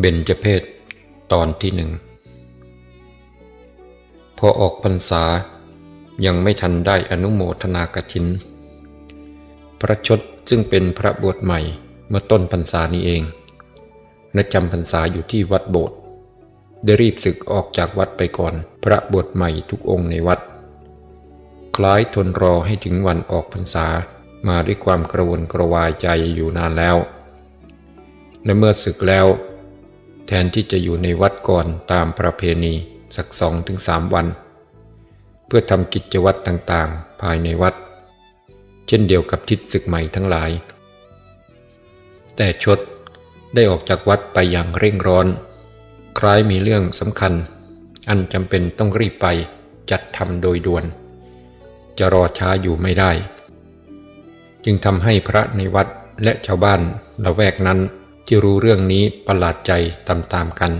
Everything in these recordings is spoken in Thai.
เบญจเพศตอนที่หนึ่งพอออกพรรษายังไม่ทันได้อนุโมทนากฐิน พระชดซึ่งเป็นพระบวชใหม่เมื่อต้นพรรษานี้เองและจำพรรษาอยู่ที่วัดโบสถ์ได้รีบศึกออกจากวัดไปก่อนพระบวชใหม่ทุกองค์ในวัด คล้ายทนรอให้ถึงวันออกพรรษามาด้วยความกระวนกระวายใจอยู่นานแล้ว และเมื่อศึกแล้ว แทนที่จะอยู่ในวัดก่อนตามประเพณีสักสองถึงสามวัน เพื่อทำกิจวัตรต่างๆ ภายในวัด เช่นเดียวกับทิศศึกใหม่ทั้งหลาย แต่ชดได้ออกจากวัดไปอย่างเร่งร้อน คล้ายมีเรื่องสำคัญ อันจำเป็นต้องรีบไปจัดทำโดยด่วน จะรอช้าอยู่ไม่ได้ จึงทำให้พระในวัดและชาวบ้านละแวกนั้น ที่รู้เรื่องนี้ประหลาดใจตามๆกัน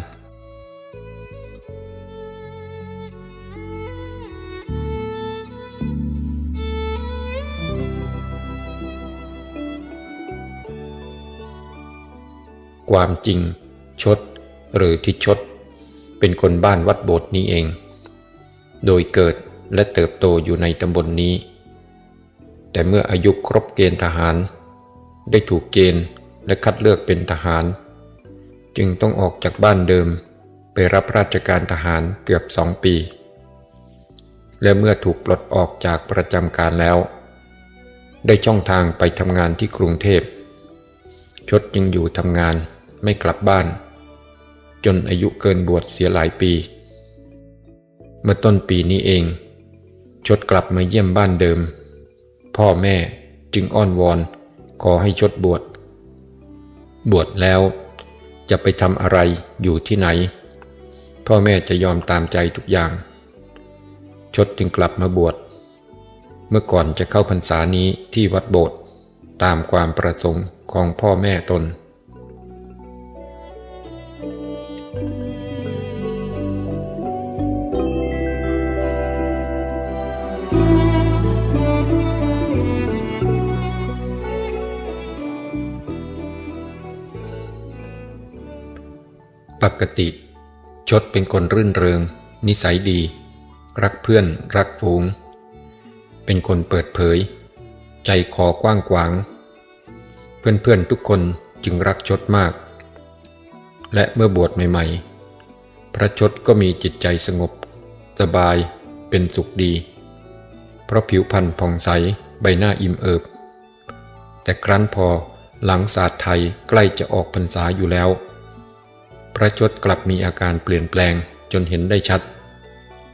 ความจริง ชด หรือทิชด เป็นคนบ้านวัดโบสถ์นี้เอง โดยเกิดและเติบโตอยู่ในตำบลนนี้ แต่เมื่ออายุครบเกณฑ์ทหาร ได้ถูกเกณฑ์ และคัดเลือกเป็นทหาร จึงต้องออกจากบ้านเดิมไปรับราชการทหารเกือบสองปี และเมื่อถูกปลดออกจากประจำการแล้ว ได้ช่องทางไปทำงานที่กรุงเทพ ชดยังอยู่ทำงานไม่กลับบ้าน จนอายุเกินบวชเสียหลายปี เมื่อต้นปีนี้เอง ชดกลับมาเยี่ยมบ้านเดิม พ่อแม่จึงอ้อนวอนขอให้ชดบวช บวชแล้ว จะไปทำอะไรอยู่ที่ไหน พ่อแม่จะยอมตามใจทุกอย่าง ชดจึงกลับมาบวช เมื่อก่อนจะเข้าพรรษานี้ที่วัดโบสถ์ตามความประสงค์ของพ่อแม่ตน กติ ชดเป็นคนรื่นเริง นิสัยดี รักเพื่อน รักฝูง เป็นคนเปิดเผย ใจคอกว้างขวาง เพื่อนๆทุกคนจึงรักชดมาก และเมื่อบวชใหม่ ๆ พระชดก็มีจิตใจสงบ สบาย เป็นสุขดี เพราะผิวพรรณผ่องใส ใบหน้าอิ่มเอิบ แต่ครั้นพอหลังศาสตร์ไทยใกล้จะออกพรรษาอยู่แล้ว พระชดกลับมีอาการเปลี่ยนแปลงจนเห็นได้ชัด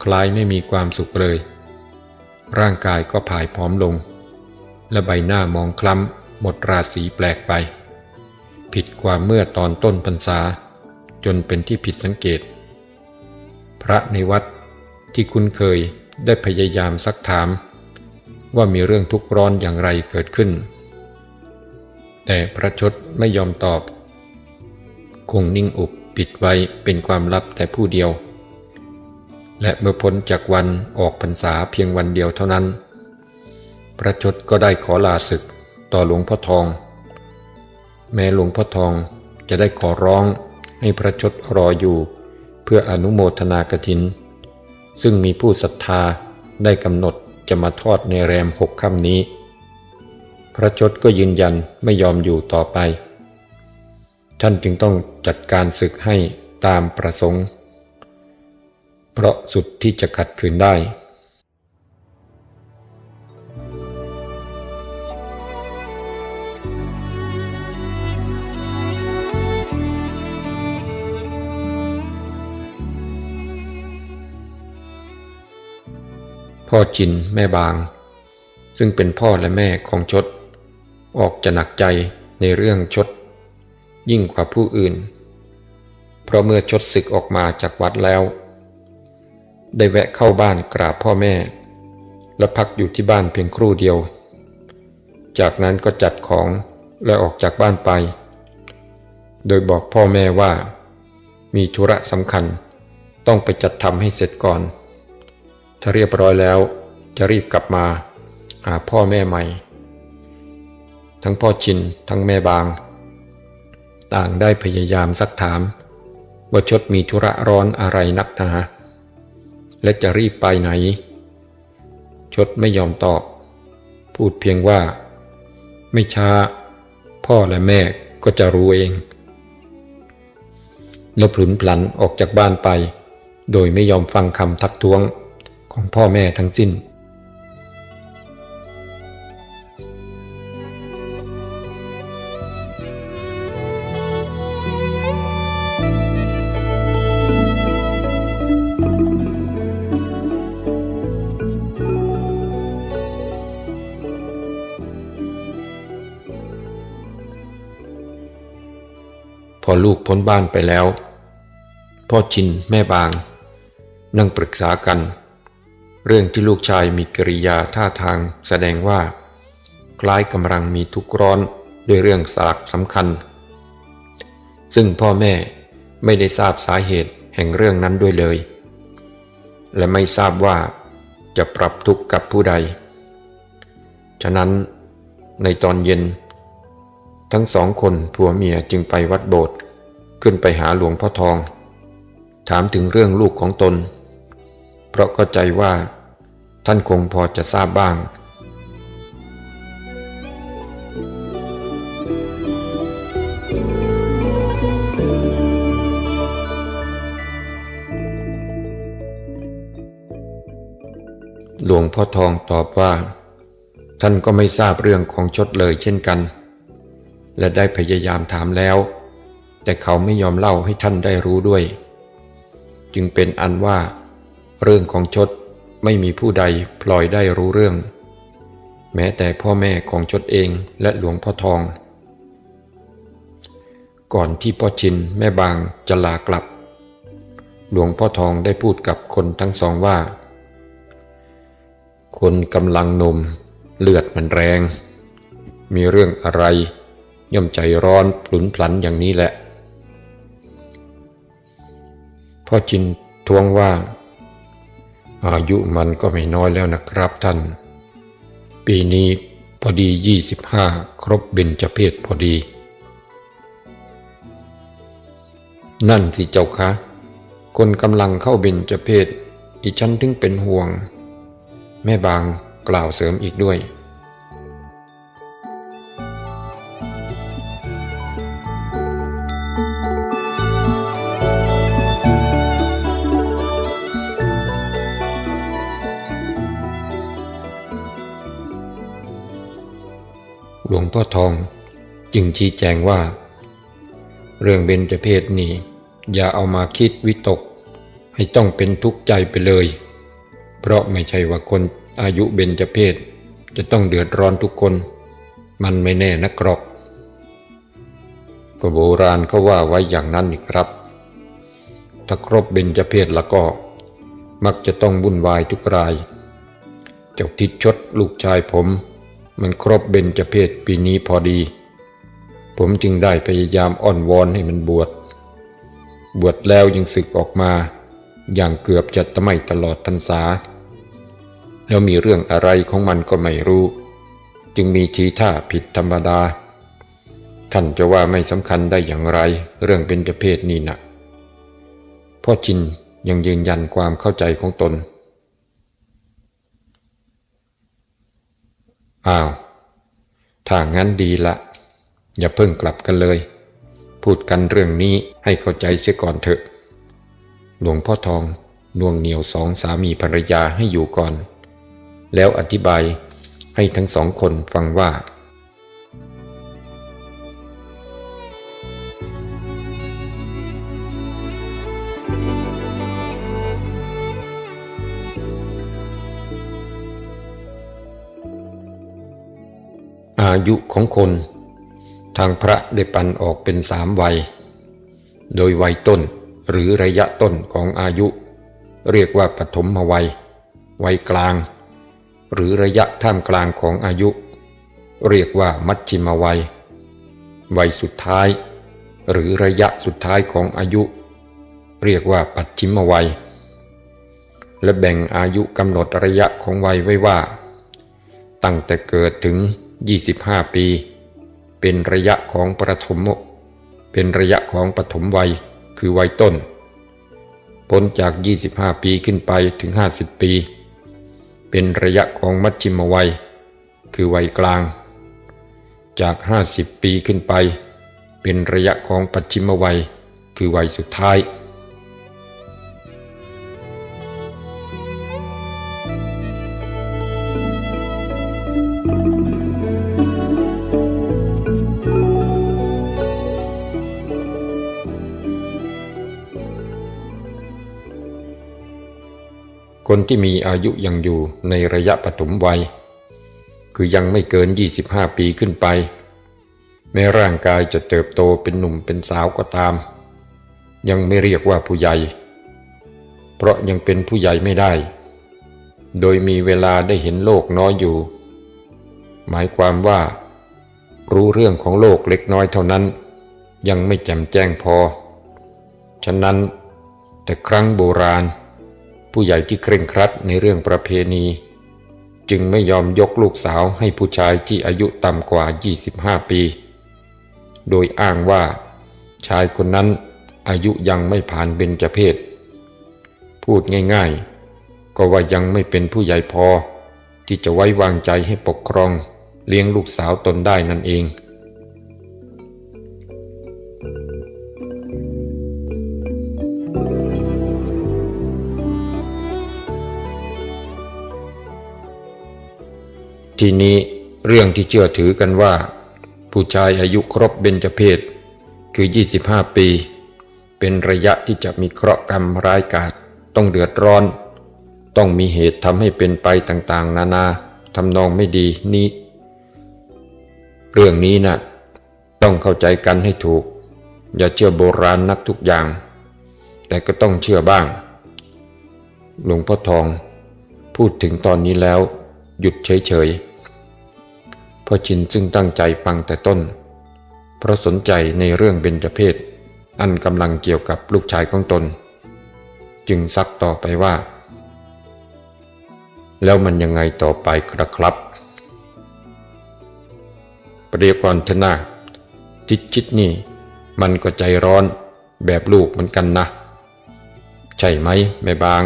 คล้ายไม่มีความสุขเลย ร่างกายก็ผายผอมลง และใบหน้ามองคล้ำหมดราศีแปลกไป ผิดความเมื่อตอนต้นพรรษา จนเป็นที่ผิดสังเกต พระในวัดที่คุ้นเคยได้พยายามซักถาม ว่ามีเรื่องทุกข์ร้อนอย่างไรเกิดขึ้น แต่พระชดไม่ยอมตอบ คงนิ่งอุบ ปิดไว้เป็นความลับแต่ผู้เดียว และเมื่อพ้นจากวันออกพรรษาเพียงวันเดียวเท่านั้น พระชดก็ได้ขอลาศึกต่อหลวงพ่อทอง แม้หลวงพ่อทองจะได้ขอร้องให้พระชดรออยู่ เพื่ออนุโมทนากฐิน ซึ่งมีผู้ศรัทธาได้กำหนดจะมาทอดในแรมหกค่ำนี้ พระชดก็ยืนยันไม่ยอมอยู่ต่อไป ท่านจึงต้องจัดการศึกให้ตามประสงค์ เพราะสุดที่จะขัดขืนได้ พ่อจินแม่บาง ซึ่งเป็นพ่อและแม่ของชด ออกจะหนักใจในเรื่องชด ยิ่งกว่าผู้อื่น เพราะเมื่อชดศึกออกมาจากวัดแล้ว ได้แวะเข้าบ้านกราบพ่อแม่ และพักอยู่ที่บ้านเพียงครู่เดียว จากนั้นก็จัดของและออกจากบ้านไป โดยบอกพ่อแม่ว่า มีธุระสำคัญต้องไปจัดทำให้เสร็จก่อน ถ้าเรียบร้อยแล้วจะรีบกลับมาหาพ่อแม่ใหม่ ทั้งพ่อชินทั้งแม่บาง ต่างได้พยายามซักถาม ว่าชดมีธุระร้อนอะไรนักหนาและจะรีบไปไหน ชดไม่ยอมตอบ พูดเพียงว่า ไม่ช้า พ่อและแม่ก็จะรู้เอง แล้วพลุนพลันออกจากบ้านไป โดยไม่ยอมฟังคำทักท้วงของพ่อแม่ทั้งสิ้น อลูกพ้นบ้านไปแล้ว พ่อชินแม่บาง นั่งปรึกษากัน เรื่องที่ลูกชายมีกิริยาท่าทางแสดงว่า คล้ายกำลังมีทุกข์ร้อนด้วยเรื่องสาระสำคัญ ซึ่งพ่อแม่ไม่ได้ทราบสาเหตุแห่งเรื่องนั้นด้วยเลย และไม่ทราบว่าจะปรับทุกข์กับผู้ใด ฉะนั้นในตอนเย็น ทั้งสองคนผัวเมียจึงไปวัดโบสถ์ขึ้นไปหาหลวงพ่อทอง ถามถึงเรื่องลูกของตน เพราะเข้าใจว่า ท่านคงพอจะทราบบ้างหลวงพ่อทองตอบว่า ท่านก็ไม่ทราบเรื่องของชดเลยเช่นกัน และได้พยายามถามแล้ว แต่เขาไม่ยอมเล่าให้ท่านได้รู้ด้วย จึงเป็นอันว่า เรื่องของชดไม่มีผู้ใดพลอยได้รู้เรื่อง แม้แต่พ่อแม่ของชดเองและหลวงพ่อทอง ก่อนที่พ่อชินแม่บางจะลากลับ หลวงพ่อทองได้พูดกับคนทั้งสองว่า คนกำลังนมเลือดมันแรง มีเรื่องอะไร ย่อมใจร้อนปลุนพลันอย่างนี้แหละ พ่อจินทวงว่า อายุมันก็ไม่น้อยแล้วนะครับท่าน ปีนี้พอดียี่สิบห้าครบเบญจเพศพอดี นั่นสิเจ้าคะ คนกำลังเข้าเบญจเพศอีฉันถึงเป็นห่วง แม่บางกล่าวเสริมอีกด้วย พ่อทอง จึงชี้แจงว่า เรื่องเบญจเพศนี่อย่าเอามาคิดวิตก ให้ต้องเป็นทุกข์ใจไปเลย เพราะไม่ใช่ว่าคนอายุเบญจเพศจะต้องเดือดร้อนทุกคน มันไม่แน่นักหรอกก็โบราณเขาว่าไว้อย่างนั้นนี่ครับ ถ้าครบเบญจเพศแล้วก็ มักจะต้องวุ่นวายทุกราย เจ้าทิดชดลูกชายผม มันครบเบญจเพศปีนี้พอดี ผมจึงได้พยายามอ้อนวอนให้มันบวช บวชแล้วยังศึกออกมา อย่างเกือบจะไม่ตลอดพรรษา แล้วมีเรื่องอะไรของมันก็ไม่รู้ จึงมีทีท่าผิดธรรมดา ท่านจะว่าไม่สำคัญได้อย่างไร เรื่องเป็นจเพศนี่นะพ่อชินยังยืนยันความเข้าใจของตน อ้าวถ้างั้นดีละ อย่าเพิ่งกลับกันเลย พูดกันเรื่องนี้ให้เข้าใจเสียก่อนเถอะ หลวงพ่อทองน่วงเหนียวสองสามีภรรยาให้อยู่ก่อน แล้วอธิบายให้ทั้งสองคนฟังว่า อายุของคน ทางพระได้ปันออกเป็นสามวัย โดยวัยต้นหรือระยะต้นของอายุ เรียกว่าปฐมวัย วัยกลาง หรือระยะท่ามกลางของอายุ เรียกว่ามัชชิมวัย วัยสุดท้าย หรือระยะสุดท้ายของอายุ เรียกว่าปัจฉิมวัย และแบ่งอายุกำหนดระยะของวัยไว้ว่า ตั้งแต่เกิดถึง 25 ปี เป็นระยะของประถมเป็นระยะของปฐมวัยคคือวัยต้น พ้นจาก 25 ปีขึ้นไปถึง 50 ปี เป็นระยะของมัชชิมวัย คือวัยกลาง จาก 50 ปีขึ้นไป เป็นระยะของปัจฉิมวัย คือวัยสุดท้าย คนที่มีอายุยังอยู่ในระยะปฐมวัย คือยังไม่เกิน 25 ปีขึ้นไป แม้ร่างกายจะเติบโตเป็นหนุ่มเป็นสาวก็ตาม ยังไม่เรียกว่าผู้ใหญ่ เพราะยังเป็นผู้ใหญ่ไม่ได้ โดยมีเวลาได้เห็นโลกน้อยอยู่ หมายความว่า รู้เรื่องของโลกเล็กน้อยเท่านั้น ยังไม่แจ่มแจ้งพอ ฉะนั้นแต่ครั้งโบราณ ผู้ใหญ่ที่เคร่งครัดในเรื่องประเพณี จึงไม่ยอมยกลูกสาวให้ผู้ชายที่อายุต่ำกว่า 25 ปี โดยอ้างว่าชายคนนั้นอายุยังไม่ผ่านเบญจเพศ พูดง่ายๆ ก็ว่ายังไม่เป็นผู้ใหญ่พอ ที่จะไว้วางใจให้ปกครองเลี้ยงลูกสาวตนได้นั่นเอง ทีนี้เรื่องที่เชื่อถือกันว่า ผู้ชายอายุครบเบญจเพศคือ 25 ปี เป็นระยะที่จะมีเคราะห์กรรมร้ายกาจต้องเดือดร้อน ต้องมีเหตุทำให้เป็นไปต่างๆ นานาทำนองไม่ดีนี้ เรื่องนี้นะ่ะต้องเข้าใจกันให้ถูก อย่าเชื่อโบราณนักทุกอย่าง แต่ก็ต้องเชื่อบ้าง หลวงพ่อทอง พูดถึงตอนนี้แล้ว หยุดเฉยๆ พ่อชินซึ่งตั้งใจฟังแต่ต้น เพราะสนใจในเรื่องเบญจเพศ อันกำลังเกี่ยวกับลูกชายของตน จึงซักต่อไปว่า แล้วมันยังไงต่อไปครับเปรียบก่อนเถอะนะทิดชิดนี่ มันก็ใจร้อนแบบลูกเหมือนกันนะ ใช่ไหมแม่บาง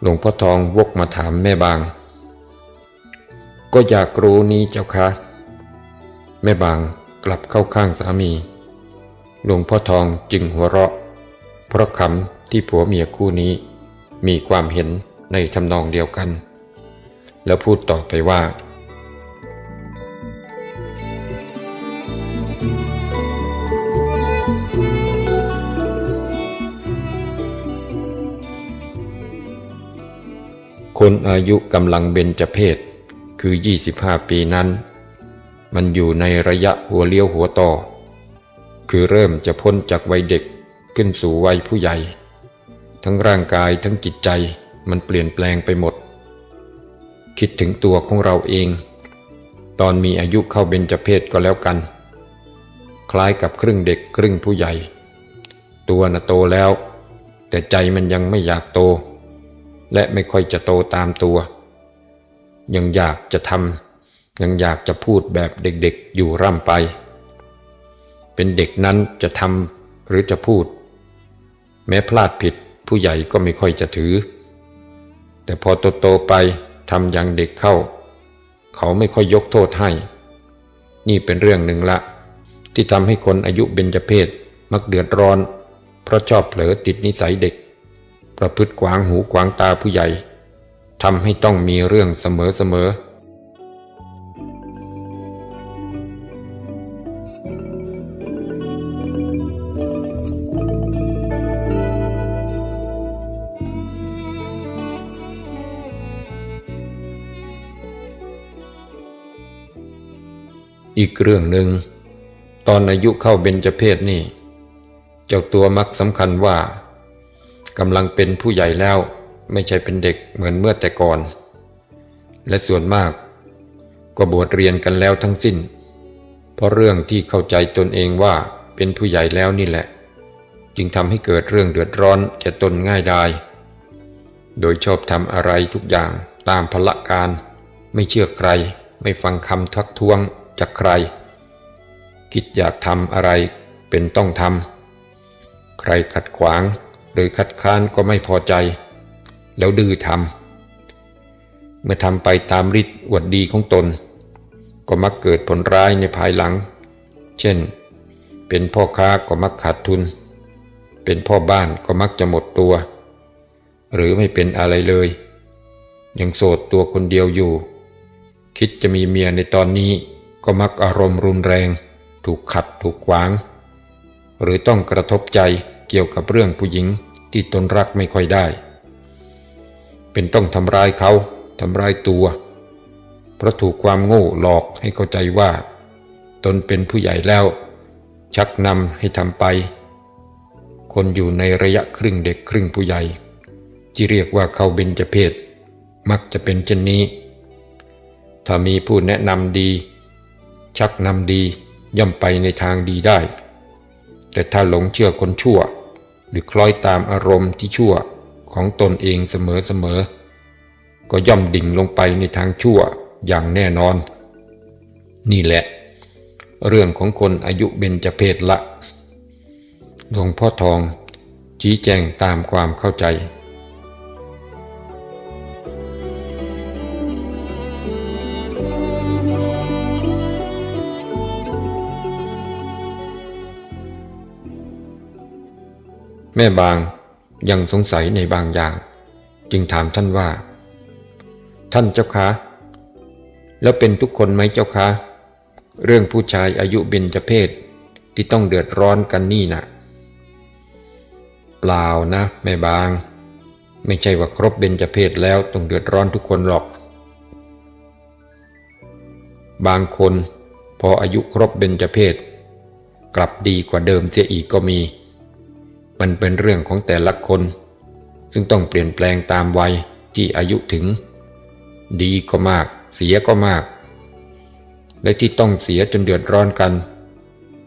หลวงพ่อทองวกมาถามแม่บาง ก็อยากรู้นี้เจ้าคะ แม่บางกลับเข้าข้างสามี หลวงพ่อทองจึงหัวเราะ เพราะคำที่ผัวเมียคู่นี้ มีความเห็นในทำนองเดียวกัน แล้วพูดต่อไปว่าคนอายุกำลังเบญจเพศ คือ 25 ปีนั้น มันอยู่ในระยะหัวเลี้ยวหัวต่อ คือเริ่มจะพ้นจากวัยเด็กขึ้นสู่วัยผู้ใหญ่ ทั้งร่างกายทั้งจิตใจมันเปลี่ยนแปลงไปหมด คิดถึงตัวของเราเอง ตอนมีอายุเข้าเบญจเพศก็แล้วกัน คล้ายกับครึ่งเด็กครึ่งผู้ใหญ่ ตัวน่ะโตแล้ว แต่ใจมันยังไม่อยากโต และไม่ค่อยจะโตตามตัว ยังอยากจะทำยังอยากจะพูดแบบเด็กๆอยู่ร่ำไป เป็นเด็กนั้นจะทำหรือจะพูด แม้พลาดผิดผู้ใหญ่ก็ไม่ค่อยจะถือ แต่พอโตๆไปทำอย่างเด็กเข้า เขาไม่ค่อยยกโทษให้ นี่เป็นเรื่องหนึ่งละ ที่ทำให้คนอายุเบญจเพศมักเดือดร้อน เพราะชอบเผลอติดนิสัยเด็ก ประพฤติขวางหูขวางตาผู้ใหญ่ ทำให้ต้องมีเรื่องเสมอๆอีกเรื่องหนึ่งตอนอายุเข้าเบญจเพศนี่ เจ้าตัวมักสำคัญว่ากำลังเป็นผู้ใหญ่แล้ว ไม่ใช่เป็นเด็กเหมือนเมื่อแต่ก่อน และส่วนมาก ก็บวชเรียนกันแล้วทั้งสิ้น เพราะเรื่องที่เข้าใจตนเองว่าเป็นผู้ใหญ่แล้วนี่แหละ จึงทำให้เกิดเรื่องเดือดร้อนแก่ตนง่ายดายโดยชอบทำอะไรทุกอย่างตามพละการ ไม่เชื่อใคร ไม่ฟังคำทักท้วงจากใคร คิดอยากทำอะไรเป็นต้องทำใครขัดขวางหรือคัดค้านก็ไม่พอใจ แล้วดื้อทำเมื่อทำไปตามฤทธิ์อวดดีของตน ก็มักเกิดผลร้ายในภายหลัง เช่น เป็นพ่อค้าก็มักขาดทุน เป็นพ่อบ้านก็มักจะหมดตัว หรือไม่เป็นอะไรเลย ยังโสดตัวคนเดียวอยู่ คิดจะมีเมียในตอนนี้ก็มักอารมณ์รุนแรง ถูกขัดถูกขวาง หรือต้องกระทบใจเกี่ยวกับเรื่องผู้หญิงที่ตนรักไม่ค่อยได้ เป็นต้องทำร้ายเขาทำร้ายตัว เพราะถูกความโง่หลอกให้เข้าใจว่า ตนเป็นผู้ใหญ่แล้ว ชักนำให้ทำไป คนอยู่ในระยะครึ่งเด็กครึ่งผู้ใหญ่ ที่เรียกว่าเข้าเบญจเพศมักจะเป็นเช่นนี้ ถ้ามีผู้แนะนำดี ชักนำดีย่อมไปในทางดีได้ แต่ถ้าหลงเชื่อคนชั่ว หรือคล้อยตามอารมณ์ที่ชั่ว ของตนเองเสมอๆ ก็ย่อมดิ่งลงไปในทางชั่วอย่างแน่นอน นี่แหละ เรื่องของคนอายุเบญจเพศละหลวงพ่อทองชี้แจงตามความเข้าใจแม่บาง ยังสงสัยในบางอย่าง จึงถามท่านว่า ท่านเจ้าคะแล้วเป็นทุกคนไหมเจ้าคะ เรื่องผู้ชายอายุเบญจเพศที่ต้องเดือดร้อนกันนี่นะเปล่านะแม่บาง ไม่ใช่ว่าครบเบญจเพศแล้วต้องเดือดร้อนทุกคนหรอก บางคนพออายุครบเบญจเพศกลับดีกว่าเดิมเสียอีกก็มี มันเป็นเรื่องของแต่ละคน ซึ่งต้องเปลี่ยนแปลงตามวัยที่อายุถึง ดีก็มาก เสียก็มาก และที่ต้องเสียจนเดือดร้อนกัน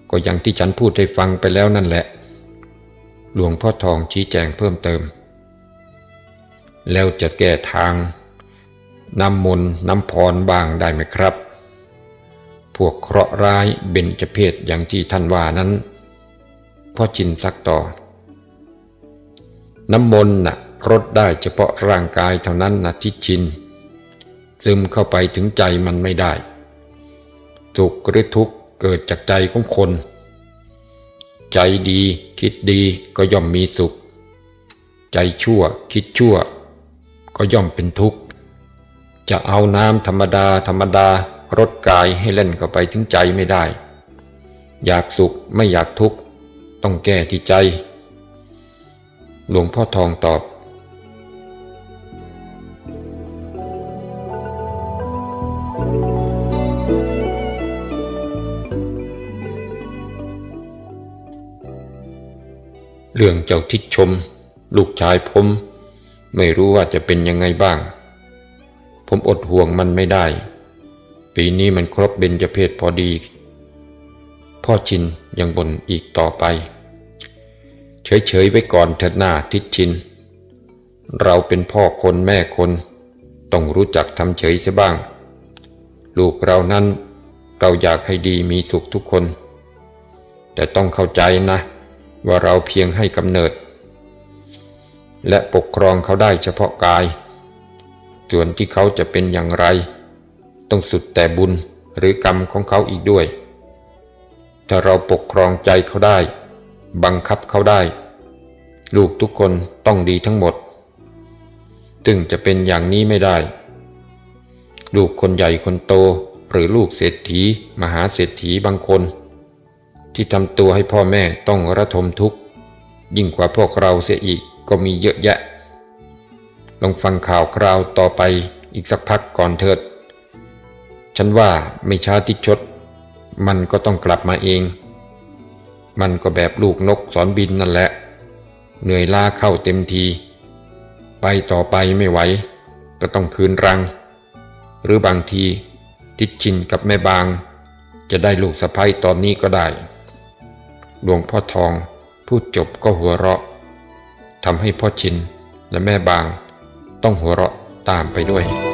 ก็อย่างที่ฉันพูดให้ฟังไปแล้วนั่นแหละ หลวงพ่อทองชี้แจงเพิ่มเติม แล้วจะแก้ทางน้ำมนต์น้ำพรบ้างได้ไหมครับ พวกเคราะห์ร้ายเบญจเพศอย่างที่ท่านว่านั้นพ่อจินซักต่อ น้ำมนต์น่ะรดได้เฉพาะร่างกายเท่านั้นนะที่ชิน ซึมเข้าไปถึงใจมันไม่ได้สุขหรือทุกข์เกิดจากใจของคน ใจดีคิดดีก็ย่อมมีสุข ใจชั่วคิดชั่ว ก็ย่อมเป็นทุกข์ จะเอาน้ำธรรมดาธรรมดารดกายให้เล่นเข้าไปถึงใจไม่ได้ อยากสุขไม่อยากทุกข์ต้องแก้ที่ใจ หลวงพ่อทองตอบ เรื่องเจ้าทิศชม ลูกชายผม ไม่รู้ว่าจะเป็นยังไงบ้าง ผมอดห่วงมันไม่ได้ ปีนี้มันครบเบญจเพศพอดี พ่อชินยังบ่นอีกต่อไป เฉยๆไว้ก่อนเถิดหน้าทิศชิน เราเป็นพ่อคนแม่คน ต้องรู้จักทำเฉยเสียบ้าง ลูกเรานั้น เราอยากให้ดีมีสุขทุกคน แต่ต้องเข้าใจนะ ว่าเราเพียงให้กำเนิด และปกครองเขาได้เฉพาะกาย ส่วนที่เขาจะเป็นอย่างไร ต้องสุดแต่บุญหรือกรรมของเขาอีกด้วย ถ้าเราปกครองใจเขาได้ บังคับเขาได้ ลูกทุกคนต้องดีทั้งหมดจึงจะเป็นอย่างนี้ไม่ได้ ลูกคนใหญ่คนโตหรือลูกเศรษฐี มหาเศรษฐีบางคน ที่ทำตัวให้พ่อแม่ต้องระทมทุกข์ ยิ่งกว่าพวกเราเสียอีกก็มีเยอะแยะ ลองฟังข่าวคราวต่อไปอีกสักพักก่อนเถิด ฉันว่าไม่ช้าที่ชด มันก็ต้องกลับมาเอง มันก็แบบลูกนกสอนบินนั่นแหละ เหนื่อยล้าเข้าเต็มที ไปต่อไปไม่ไหว ก็ต้องคืนรัง หรือบางทีทิดชินกับแม่บาง จะได้ลูกสะใภ้ตอนนี้ก็ได้ หลวงพ่อทองพูดจบก็หัวเราะทำให้พ่อชินและแม่บาง ต้องหัวเราะตามไปด้วย